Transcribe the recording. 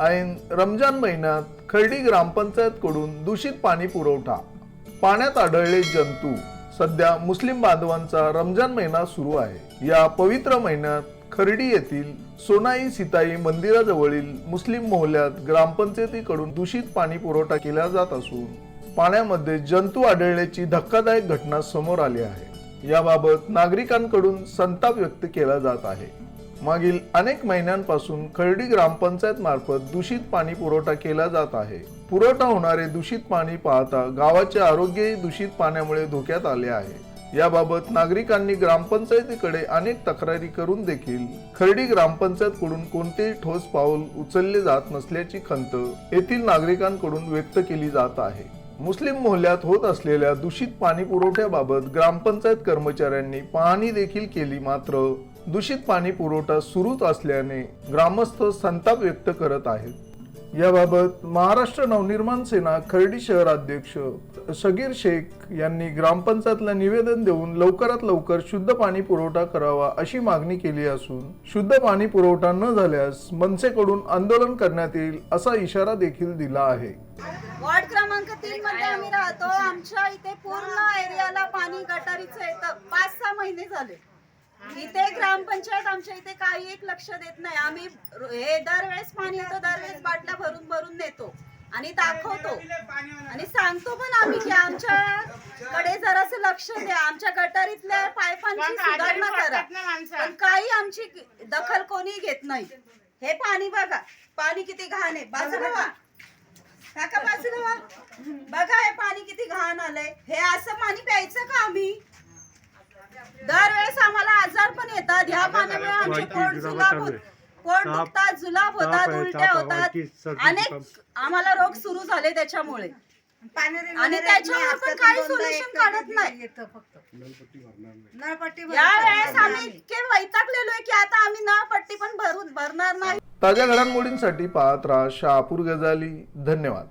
ऐन रमजान महिन्यात खर्डी ग्रामपंचायतकडून दूषित पाणी पुरवठा. पाण्यात आढळले जंतू. सध्या मुस्लिम बांधवांचा रमजान महिना सुरू आहे. या पवित्र महिन्यात खर्डी येथील सोनाई सीताई मंदिराजवळील मुस्लिम मोहल्यात ग्रामपंचायतीकडून दूषित पाणी पुरवठा केला जात असून पाण्यामध्ये जंतू आढळल्याची धक्कादायक घटना समोर आली आहे. याबाबत नागरिकांकडून संताप व्यक्त केला जात आहे. मागील अनेक महिन्यांपासून खर्डी ग्रामपंचायत मार्फत दूषित पाणी पुरवठा केला जात आहे. पुरवठा होणारे दूषित पाणी पाहता गावाचे आरोग्यही दूषित पाण्यामुळे धोक्यात आले आहे. याबाबत नागरिकांनी ग्रामपंचायतीकडे अनेक तक्रारी करून देखील खर्डी ग्रामपंचायतकडून कोणतेही ठोस पाऊल उचलले जात नसल्याची खंत येथील नागरिकांकडून व्यक्त केली जात आहे. मुस्लिम मोहल्ल्यात होत असलेल्या दूषित पाणी पुरवठ्याबाबत ग्रामपंचायत कर्मचाऱ्यांनी पाहणी देखील केली मात्र दूषित पाणी पुरवठा सुरूच असल्याने ग्रामस्थ संताप व्यक्त करत आहेत. याबाबत महाराष्ट्र नवनिर्माण सेना खर्डी शहराध्यक्ष सगीर शेख यांनी ग्रामपंचायतला निवेदन देऊन लवकरात लवकर शुद्ध पाणी पुरवठा करावा अशी मागणी केली असून शुद्ध पाणी पुरवठा न झाल्यास मनसेकडून आंदोलन करण्यात येईल असा इशारा देखील दिला आहे. वॉर्ड क्रमांक तीन मध्ये आम्ही राहतो. आमच्या इथे पूर्ण एरियाला पाणी गटारीचं येतं. पाच सहा महिने झाले. इथे ग्रामपंचायत आमच्या इथे काही एक लक्ष देत नाही. आम्ही हे दरवेळेस पाणी येतं दरवेळेस बाटल्या भरून भरून नेतो आणि दाखवतो. आणि सांगतो पण आम्ही की आमच्याकडे जरासं लक्ष द्या. आमच्या गटारीतल्या पाईपांची सुधारणा करा. पण काही आमची दखल कोणी घेत नाही. हे पाणी बघा. पाणी किती घाण आहे. बाजूला. काका बाजूला. बघा हे पाणी किती घाण आलंय. हे असं पाणी प्यायचं का आम्ही दरवेळेस आम्हाला आजार पण येतात ह्या जुलाब होत होतात उलट्या होतात अनेक आम्हाला रोग सुरू झाले त्याच्यामुळे. आणि त्याच्यावर पण काही सोल्युशन काढत नाही. या वेळेस आम्ही इतके वैतागलेलो आहे की आता आम्ही नळपट्टी पण भरून भरणार नाही. ताज्या घडामोडींसाठी पाहत राहा शहापूर गजाली धन्यवाद.